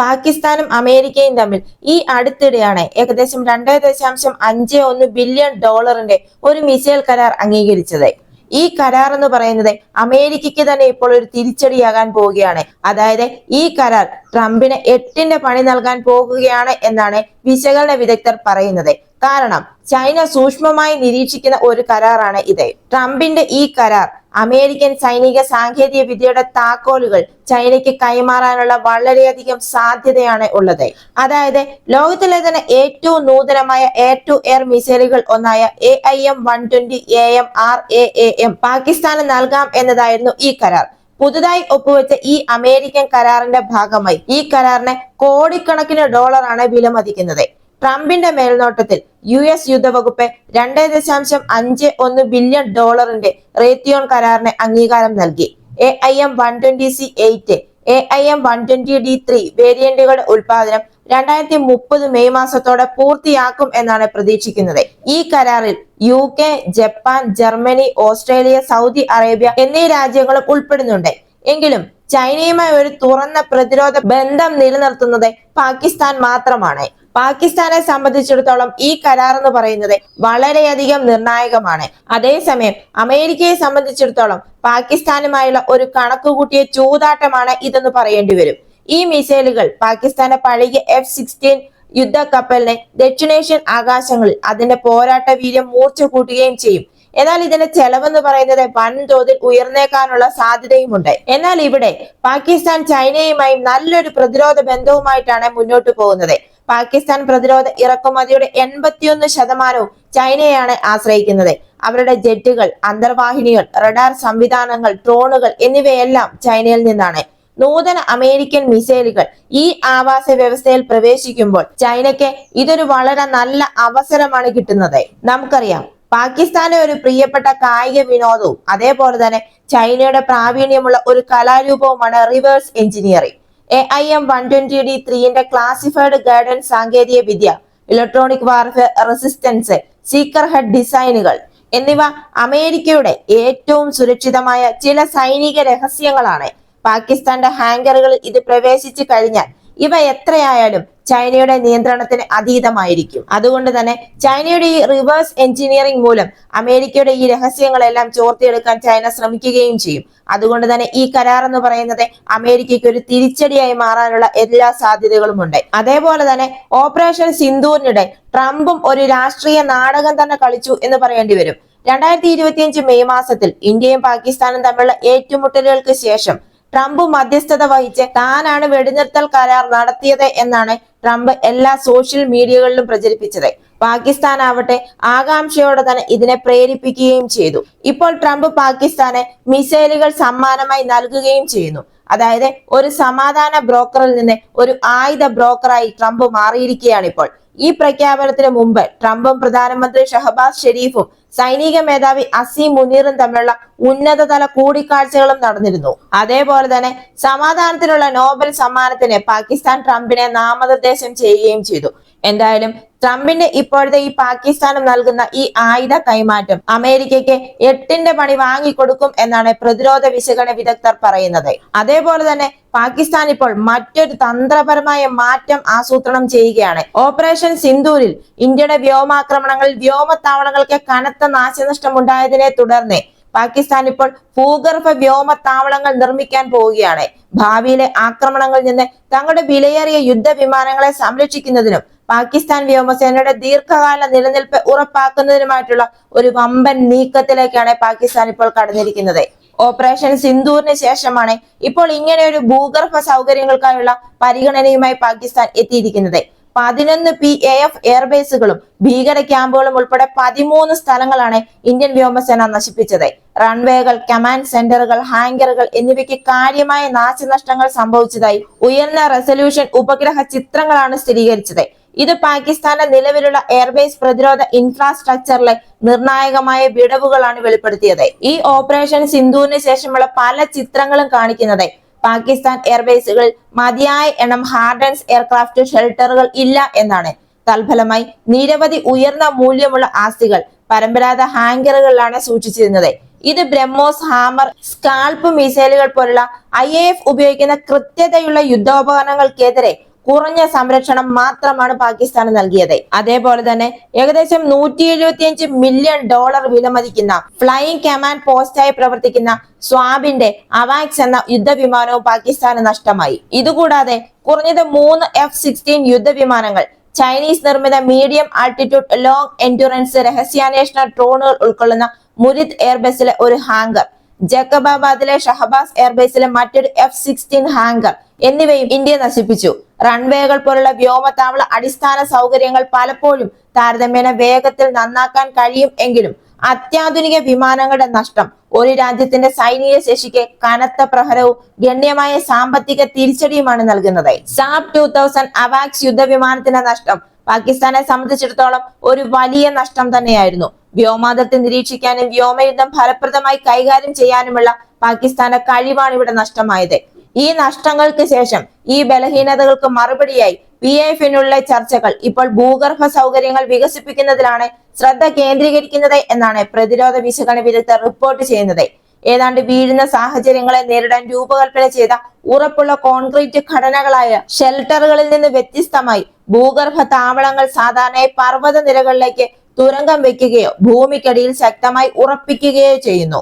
പാകിസ്ഥാനും അമേരിക്കയും തമ്മിൽ ഈ അടുത്തിടെയാണ് ഏകദേശം രണ്ടേ ദശാംശം അഞ്ച് ഒന്ന് ബില്യൺ ഡോളറിന്റെ ഒരു മിസൈൽ കരാർ അംഗീകരിച്ചത്. ഈ കരാർ എന്ന് പറയുന്നത് അമേരിക്കയ്ക്ക് തന്നെ ഇപ്പോൾ ഒരു തിരിച്ചടിയാകാൻ പോവുകയാണ്. അതായത് ഈ കരാർ ട്രംപിന് എട്ടിന്റെ പണി നൽകാൻ പോകുകയാണ് എന്നാണ് വിശകലന വിദഗ്ധർ പറയുന്നത്. കാരണം ചൈന സൂക്ഷ്മമായി നിരീക്ഷിക്കുന്ന ഒരു കരാറാണ് ഇത്. ട്രംപിന്റെ ഈ കരാർ അമേരിക്കൻ സൈനിക സാങ്കേതിക വിദ്യയുടെ താക്കോലുകൾ ചൈനയ്ക്ക് കൈമാറാനുള്ള വളരെയധികം സാധ്യതയാണ് ഉള്ളത്. അതായത് ലോകത്തിലെ തന്നെ ഏറ്റവും നൂതനമായ എയർ ടു എയർ മിസൈലുകൾ ഒന്നായ A I M one twenty A M R A A M പാകിസ്ഥാന് നൽകാം എന്നതായിരുന്നു ഈ കരാർ. പുതുതായി ഒപ്പുവെച്ച ഈ അമേരിക്കൻ കരാറിന്റെ ഭാഗമായി ഈ കരാറിന് കോടിക്കണക്കിന് ഡോളറാണ് വിലമതിക്കുന്നത്. ട്രംപിന്റെ മേൽനോട്ടത്തിൽ യു എസ് യുദ്ധവകുപ്പ് രണ്ടേ ദശാംശം അഞ്ച് ഒന്ന് ബില്യൺ ഡോളറിന്റെ റേത്തിയോൺ കരാറിന് അംഗീകാരം നൽകി. A I M one twenty C eight A I M one twenty D three വേരിയന്റുകളുടെ ഉൽപാദനം രണ്ടായിരത്തി മുപ്പത് മെയ് മാസത്തോടെ പൂർത്തിയാക്കും എന്നാണ് പ്രതീക്ഷിക്കുന്നത്. ഈ കരാറിൽ U K Japan Germany Australia Saudi Arabia എന്നീ രാജ്യങ്ങളും ഉൾപ്പെടുന്നുണ്ട്. എങ്കിലും ചൈനയുമായി ഒരു തുറന്ന പ്രതിരോധ ബന്ധം നിലനിർത്തുന്നത് പാകിസ്ഥാൻ മാത്രമാണ്. പാകിസ്ഥാനെ സംബന്ധിച്ചിടത്തോളം ഈ കരാർ എന്ന് പറയുന്നത് വളരെയധികം നിർണായകമാണ്. അതേസമയം അമേരിക്കയെ സംബന്ധിച്ചിടത്തോളം പാകിസ്ഥാനുമായുള്ള ഒരു കണക്കുകൂട്ടിയ ചൂതാട്ടമാണ് ഇതെന്ന് പറയേണ്ടി വരും. ഈ മിസൈലുകൾ പാകിസ്ഥാന്റെ പഴയ എഫ് സിക്സ്റ്റീൻ യുദ്ധ കപ്പലിനെ ദക്ഷിണേഷ്യൻ ആകാശങ്ങളിൽ അതിന്റെ പോരാട്ട വീര്യം മൂർച്ച കൂട്ടുകയും ചെയ്യും. എന്നാൽ ഇതിന്റെ ചെലവെന്ന് പറയുന്നത് വൻതോതിൽ ഉയർന്നേക്കാനുള്ള സാധ്യതയുമുണ്ട്. എന്നാൽ ഇവിടെ പാകിസ്ഥാൻ ചൈനയുമായി നല്ലൊരു പ്രതിരോധ ബന്ധവുമായിട്ടാണ് മുന്നോട്ട് പോകുന്നത്. പാകിസ്ഥാൻ പ്രതിരോധ ഇറക്കുമതിയുടെ എൺപത്തിയൊന്ന് ശതമാനവും ചൈനയാണ് ആശ്രയിക്കുന്നത്. അവരുടെ ജെറ്റുകൾ അന്തർവാഹിനികൾ റഡാർ സംവിധാനങ്ങൾ ഡ്രോണുകൾ എന്നിവയെല്ലാം ചൈനയിൽ നിന്നാണ്. നൂതന അമേരിക്കൻ മിസൈലുകൾ ഈ ആവാസ വ്യവസ്ഥയിൽ പ്രവേശിക്കുമ്പോൾ ചൈനയ്ക്ക് ഇതൊരു വളരെ നല്ല അവസരമാണ് കിട്ടുന്നത്. നമുക്കറിയാം പാകിസ്ഥാനെ ഒരു പ്രിയപ്പെട്ട കായിക വിനോദവും അതേപോലെ തന്നെ ചൈനയുടെ പ്രാവീണ്യമുള്ള ഒരു കലാരൂപവുമാണ് reverse engineering. A I M one twenty D ത്രീന്റെ classified guidance സാങ്കേതിക വിദ്യ electronic warfare resistance seeker head ഡിസൈനുകൾ എന്നിവ അമേരിക്കയുടെ ഏറ്റവും സുരക്ഷിതമായ ചില സൈനിക രഹസ്യങ്ങളാണ്. പാകിസ്ഥാന്റെ ഹാങ്കറുകളിൽ ഇത് പ്രവേശിച്ചു കഴിഞ്ഞാൽ ഇവ എത്രയായാലും ചൈനയുടെ നിയന്ത്രണത്തിന് അതീതമായിരിക്കും. അതുകൊണ്ട് തന്നെ ചൈനയുടെ ഈ റിവേഴ്സ് എഞ്ചിനീയറിംഗ് മൂലം അമേരിക്കയുടെ ഈ രഹസ്യങ്ങളെല്ലാം ചോർത്തിയെടുക്കാൻ ചൈന ശ്രമിക്കുകയും ചെയ്യും. അതുകൊണ്ട് തന്നെ ഈ കരാർ എന്ന് പറയുന്നത് അമേരിക്കയ്ക്ക് ഒരു തിരിച്ചടിയായി മാറാനുള്ള എല്ലാ സാധ്യതകളും ഉണ്ട് അതേപോലെ തന്നെ ഓപ്പറേഷൻ സിന്ധൂരിനിടെ ട്രംപും ഒരു രാഷ്ട്രീയ നാടകം തന്നെ കളിച്ചു എന്ന് പറയേണ്ടി വരും. രണ്ടായിരത്തി ഇരുപത്തിയഞ്ച് മെയ് മാസത്തിൽ ഇന്ത്യയും പാകിസ്ഥാനും തമ്മിലുള്ള ഏറ്റുമുട്ടലുകൾക്ക് ശേഷം ട്രംപ് മധ്യസ്ഥത വഹിച്ച് താനാണ് വെടിനിർത്തൽ കരാർ നടത്തിയത് എന്നാണ് ട്രംപ് എല്ലാ സോഷ്യൽ മീഡിയകളിലും പ്രചരിപ്പിച്ചത്. പാകിസ്ഥാൻ ആവട്ടെ ആകാംക്ഷയോടെ തന്നെ ഇതിനെ പ്രേരിപ്പിക്കുകയും ചെയ്തു. ഇപ്പോൾ ട്രംപ് പാകിസ്ഥാന് മിസൈലുകൾ സമ്മാനമായി നൽകുകയും ചെയ്യുന്നു. അതായത് ഒരു സമാധാന ബ്രോക്കറിൽ നിന്ന് ഒരു ആയുധ ബ്രോക്കറായി ട്രംപ് മാറിയിരിക്കുകയാണ് ഇപ്പോൾ ഈ പ്രഖ്യാപനത്തിന് മുമ്പ് ട്രംപും പ്രധാനമന്ത്രി ഷഹബാസ് ഷെരീഫും സൈനിക മേധാവി അസീം മുനീറും തമ്മിലുള്ള ഉന്നതതല കൂടിക്കാഴ്ചകളും നടന്നിരുന്നു. അതേപോലെ തന്നെ സമാധാനത്തിനുള്ള നോബൽ സമ്മാനത്തിന് പാകിസ്ഥാൻ ട്രംപിനെ നാമനിർദ്ദേശം ചെയ്യുകയും ചെയ്തു. എന്തായാലും ട്രംപിന്റെ ഇപ്പോഴത്തെ ഈ പാകിസ്ഥാനും നൽകുന്ന ഈ ആയുധ കൈമാറ്റം അമേരിക്കയ്ക്ക് എട്ടിന്റെ പണി വാങ്ങിക്കൊടുക്കും എന്നാണ് പ്രതിരോധ വിശകലന വിദഗ്ധർ പറയുന്നത്. അതേപോലെ തന്നെ പാകിസ്ഥാൻ ഇപ്പോൾ മറ്റൊരു തന്ത്രപരമായ മാറ്റം ആസൂത്രണം ചെയ്യുകയാണ്. ഓപ്പറേഷൻ സിന്ധൂരിൽ ഇന്ത്യയുടെ വ്യോമാക്രമണങ്ങളിൽ വ്യോമത്താവളങ്ങൾക്ക് കനത്ത നാശനഷ്ടം ഉണ്ടായതിനെ തുടർന്ന് പാകിസ്ഥാൻ ഇപ്പോൾ ഭൂഗർഭ വ്യോമത്താവളങ്ങൾ നിർമ്മിക്കാൻ പോവുകയാണ്. ഭാവിയിലെ ആക്രമണങ്ങളിൽ നിന്ന് തങ്ങളുടെ വിലയേറിയ യുദ്ധ വിമാനങ്ങളെ സംരക്ഷിക്കുന്നതിനും പാകിസ്ഥാൻ വ്യോമസേനയുടെ ദീർഘകാല നിലനിൽപ്പ് ഉറപ്പാക്കുന്നതിനുമായിട്ടുള്ള ഒരു വമ്പൻ നീക്കത്തിലേക്കാണ് പാകിസ്ഥാൻ ഇപ്പോൾ കടന്നിരിക്കുന്നത്. ഓപ്പറേഷൻ സിന്ദൂറിന് ശേഷമാണ് ഇപ്പോൾ ഇങ്ങനെ ഒരു ഭൂഗർഭ സൗകര്യങ്ങൾക്കായുള്ള പരിഗണനയുമായി പാകിസ്ഥാൻ എത്തിയിരിക്കുന്നത്. പതിനൊന്ന് പി എ എഫ് എയർബേസുകളും ഭീകര ക്യാമ്പുകളും ഉൾപ്പെടെ പതിമൂന്ന് സ്ഥലങ്ങളാണ് ഇന്ത്യൻ വ്യോമസേന നശിപ്പിച്ചത്. റൺവേകൾ കമാൻഡ് സെന്ററുകൾ ഹാങ്കറുകൾ എന്നിവയ്ക്ക് കാര്യമായ നാശനഷ്ടങ്ങൾ സംഭവിച്ചതായി ഉയർന്ന റെസൊല്യൂഷൻ ഉപഗ്രഹ ചിത്രങ്ങളാണ് സ്ഥിരീകരിച്ചത്. ഇത് പാകിസ്ഥാന്റെ നിലവിലുള്ള എയർബേസ് പ്രതിരോധ ഇൻഫ്രാസ്ട്രക്ചറിലെ നിർണായകമായ വിടവുകളാണ് വെളിപ്പെടുത്തിയത്. ഈ ഓപ്പറേഷൻ സിന്ധുവിന് ശേഷമുള്ള പല ചിത്രങ്ങളും കാണിക്കുന്നത് പാകിസ്ഥാൻ എയർബേസുകളിൽ മതിയായ എണ്ണം ഹാർഡൻസ് എയർക്രാഫ്റ്റ് ഷെൽട്ടറുകൾ ഇല്ല എന്നാണ്. തൽഫലമായി നിരവധി ഉയർന്ന മൂല്യമുള്ള ആസ്തികൾ പരമ്പരാഗത ഹാങ്കറുകളിലാണ് സൂക്ഷിച്ചിരുന്നത്. ഇത് ബ്രഹ്മോസ് ഹാമർ സ്കാൾപ്പ് മിസൈലുകൾ പോലുള്ള ഐ ഉപയോഗിക്കുന്ന കൃത്യതയുള്ള യുദ്ധോപകരണങ്ങൾക്കെതിരെ കുറഞ്ഞ സംരക്ഷണം മാത്രമാണ് പാകിസ്ഥാന് നൽകിയത്. അതേപോലെ തന്നെ ഏകദേശം നൂറ്റി എഴുപത്തിയഞ്ച് മില്യൺ ഡോളർ വിലമതിക്കുന്ന ഫ്ലൈയിങ് കമാൻഡ് പോസ്റ്റായി പ്രവർത്തിക്കുന്ന സ്വാബിന്റെ അവാക്സ് എന്ന യുദ്ധവിമാനവും പാകിസ്ഥാന് നഷ്ടമായി. ഇതുകൂടാതെ കുറഞ്ഞത് മൂന്ന് എഫ് സിക്സ്റ്റീൻ യുദ്ധവിമാനങ്ങൾ ചൈനീസ് നിർമ്മിത മീഡിയം ആൾട്ടിറ്റ്യൂഡ് ലോങ് എൻഡ്യൂറൻസ് രഹസ്യാന്വേഷണ ഡ്രോണുകൾ ഉൾക്കൊള്ളുന്ന മുരിദ് എയർബേസിലെ ഒരു ഹാങ്കർ ജക്കബാബാദിലെ ഷഹബാസ് എയർബേസിലെ മറ്റൊരു എഫ് സിക്സ്റ്റീൻ ഹാങ്കർ എന്നിവയും ഇന്ത്യ നശിപ്പിച്ചു. റൺവേകൾ പോലുള്ള വ്യോമതാവള അടിസ്ഥാന സൗകര്യങ്ങൾ പലപ്പോഴും താരതമ്യേന വേഗത്തിൽ നന്നാക്കാൻ കഴിയും എങ്കിലും അത്യാധുനിക വിമാനങ്ങളുടെ നഷ്ടം ഒരു രാജ്യത്തിന്റെ സൈനിക ശേഷിക്ക് കനത്ത പ്രഹരവും ഗണ്യമായ സാമ്പത്തിക തിരിച്ചടിയുമാണ് നൽകുന്നത്. സാബ് ടൂ തൗസൻഡ് അവാക്സ് യുദ്ധവിമാനത്തിന്റെ നഷ്ടം പാകിസ്ഥാനെ സംബന്ധിച്ചിടത്തോളം ഒരു വലിയ നഷ്ടം തന്നെയായിരുന്നു. വ്യോമാതിർത്തി നിരീക്ഷിക്കാനും വ്യോമയുദ്ധം ഫലപ്രദമായി കൈകാര്യം ചെയ്യാനുമുള്ള പാകിസ്ഥാന്റെ കഴിവാണ് ഇവിടെ നഷ്ടമായത്. ഈ നഷ്ടങ്ങൾക്ക് ശേഷം ഈ ബലഹീനതകൾക്ക് മറുപടിയായി പി എഫിനുള്ള ചർച്ചകൾ ഇപ്പോൾ ഭൂഗർഭ സൗകര്യങ്ങൾ വികസിപ്പിക്കുന്നതിലാണ് ശ്രദ്ധ കേന്ദ്രീകരിക്കുന്നത് എന്നാണ് പ്രതിരോധ വിശകലന വിദഗ്ധർ റിപ്പോർട്ട് ചെയ്യുന്നത്. ഏതാണ്ട് വീഴുന്ന സാഹചര്യങ്ങളെ നേരിടാൻ രൂപകൽപ്പന ചെയ്ത ഉറപ്പുള്ള കോൺക്രീറ്റ് ഘടനകളായ ഷെൽട്ടറുകളിൽ നിന്ന് വ്യത്യസ്തമായി ഭൂഗർഭ താവളങ്ങൾ സാധാരണയായി പർവത നിരകളിലേക്ക് തുരങ്കം വെക്കുകയോ ഭൂമിക്കടിയിൽ ശക്തമായി ഉറപ്പിക്കുകയോ ചെയ്യുന്നു.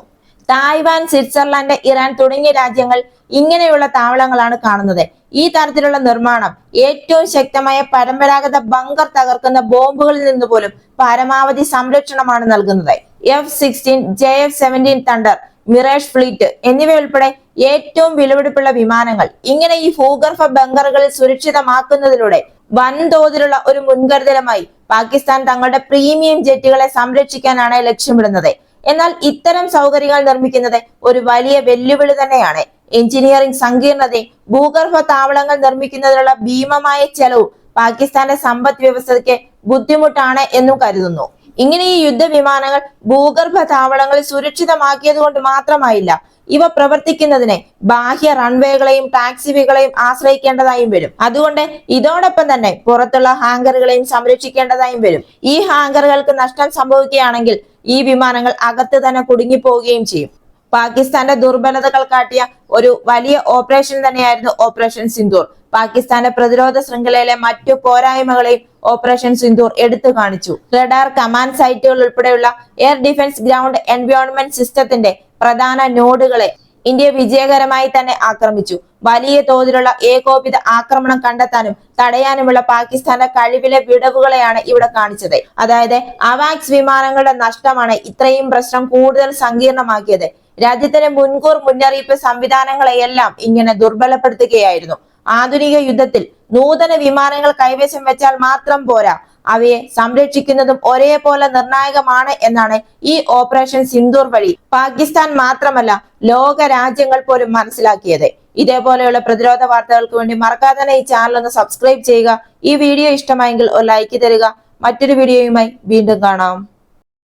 തായ്വാൻ സ്വിറ്റ്സർലൻഡ് ഇറാൻ തുടങ്ങിയ രാജ്യങ്ങൾ ഇങ്ങനെയുള്ള താവളങ്ങളാണ് കാണുന്നത്. ഈ തരത്തിലുള്ള നിർമ്മാണം ഏറ്റവും ശക്തമായ പരമ്പരാഗത ബങ്കർ തകർക്കുന്ന ബോംബുകളിൽ നിന്ന് പോലും പരമാവധി സംരക്ഷണമാണ് നൽകുന്നത്. F sixteen J F seventeen thunder Mirage fleet എന്നിവയുൾപ്പെടെ ഏറ്റവും വിലപിടിപ്പുള്ള വിമാനങ്ങൾ ഇങ്ങനെ ഈ ഭൂഗർഭ ബങ്കറുകളിൽ സുരക്ഷിതമാക്കുന്നതിലൂടെ വൻതോതിലുള്ള ഒരു മുൻകരുതലുമായി പാകിസ്ഥാൻ തങ്ങളുടെ പ്രീമിയം ജെറ്റുകളെ സംരക്ഷിക്കാനാണ് ലക്ഷ്യമിടുന്നത്. എന്നാൽ ഇത്തരം സൗകര്യങ്ങൾ നിർമ്മിക്കുന്നത് ഒരു വലിയ വെല്ലുവിളി തന്നെയാണ്. എഞ്ചിനീയറിംഗ് സങ്കീർണതയും ഭൂഗർഭ താവളങ്ങൾ നിർമ്മിക്കുന്നതിനുള്ള ഭീമമായ ചെലവും പാകിസ്ഥാന്റെ സമ്പദ് വ്യവസ്ഥയ്ക്ക് ബുദ്ധിമുട്ടാണ് എന്നും കരുതുന്നു. ഇങ്ങനെ ഈ യുദ്ധവിമാനങ്ങൾ ഭൂഗർഭ താവളങ്ങളിൽ സുരക്ഷിതമാക്കിയത് കൊണ്ട് മാത്രമായില്ല ഇവ പ്രവർത്തിക്കുന്നതിനെ ബാഹ്യ റൺവേകളെയും ടാക്സികളെയും ആശ്രയിക്കേണ്ടതായും വരും. അതുകൊണ്ട് ഇതോടൊപ്പം തന്നെ പുറത്തുള്ള ഹാങ്കറുകളെയും സംരക്ഷിക്കേണ്ടതായും വരും. ഈ ഹാങ്കറുകൾക്ക് നഷ്ടം സംഭവിക്കുകയാണെങ്കിൽ ഈ വിമാനങ്ങൾ അകത്ത് തന്നെ കുടുങ്ങിപ്പോവുകയും ചെയ്യും. പാകിസ്ഥാന്റെ ദുർബലതകൾ കാട്ടിയ ഒരു വലിയ ഓപ്പറേഷൻ തന്നെയായിരുന്നു ഓപ്പറേഷൻ സിന്ദൂർ. പാകിസ്ഥാന്റെ പ്രതിരോധ ശൃംഖലയിലെ മറ്റു പോരായ്മകളെയും ഓപ്പറേഷൻ സിന്ദൂർ എടുത്തു കാണിച്ചു. റഡാർ കമാൻഡ് സൈറ്റുകൾ ഉൾപ്പെടെയുള്ള എയർ ഡിഫൻസ് ഗ്രൗണ്ട് എൻവയോൺമെന്റ് സിസ്റ്റത്തിന്റെ പ്രധാന നോഡുകളെ ഇന്ത്യ വിജയകരമായി തന്നെ ആക്രമിച്ചു. വലിയ തോതിലുള്ള ഏകോപിത ആക്രമണം കണ്ടെത്താനും തടയാനുമുള്ള പാകിസ്ഥാന്റെ കഴിവിലെ വിടവുകളെയാണ് ഇവിടെ കാണിച്ചത്. അതായത് അവാക്സ് വിമാനങ്ങളുടെ നഷ്ടമാണ് ഇത്രയും പ്രശ്നം കൂടുതൽ സങ്കീർണമാക്കിയത്. രാജ്യത്തിന്റെ മുൻകൂർ മുന്നറിയിപ്പ് സംവിധാനങ്ങളെയെല്ലാം ഇങ്ങനെ ദുർബലപ്പെടുത്തുകയായിരുന്നു. ആധുനിക യുദ്ധത്തിൽ നൂതന വിമാനങ്ങൾ കൈവശം വെച്ചാൽ മാത്രം പോരാ. അവയെ സംരക്ഷിക്കുന്നതും ഒരേപോലെ നിർണായകമാണ് എന്നാണ് ഈ ഓപ്പറേഷൻ സിന്ദൂർ വഴി പാകിസ്ഥാൻ മാത്രമല്ല ലോക രാജ്യങ്ങൾ പോലും മനസ്സിലാക്കിയത്. ഇതേപോലെയുള്ള പ്രതിരോധ വാർത്തകൾക്ക് വേണ്ടി മറക്കാതെ തന്നെ ഈ ചാനൽ ഒന്ന് സബ്സ്ക്രൈബ് ചെയ്യുക. ഈ വീഡിയോ ഇഷ്ടമായെങ്കിൽ ഒരു ലൈക്ക് തരിക. മറ്റൊരു വീഡിയോയുമായി വീണ്ടും കാണാം.